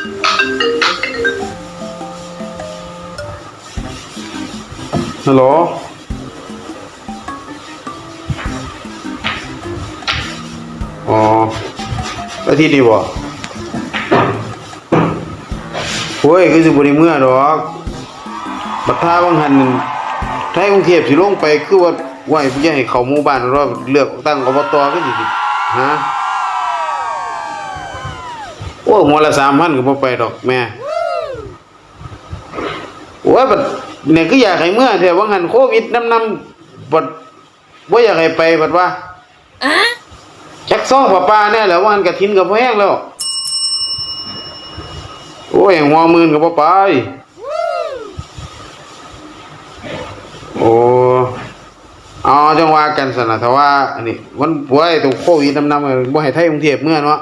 ฮัลโหล อ๋อทิตย์นี้บ่โอ้ยคือสิบ่ได้เมื่อดอกบัดท่าบางหันไทยกรุงเทพสิลงไปคือว่าไหวผู้ใหญ่เขาหมู่บ้านรอบเลือกตั้งอบตคือสิฮะ อ้หัวละ3,000ก็บ่ไปดอกแม่โอ้ยบัดเนี่ยคืออยากให้เมื่อแต่ว่าหันโควิดนำนำบัดบ่อยากให้ไปบัดว่าจักซ่องป้าป้าแน่แหล้วว่าหันกระทินกับแห้งแล้ว โอ้ยหัวหมื่นกับป้าไปโอ้เอาจังว่ากันสนะแต่ว่าอันนี้วันป่วยตรงโควิดนำนำบ่ให้ไทยกรุงเทพเมื่อเนาะ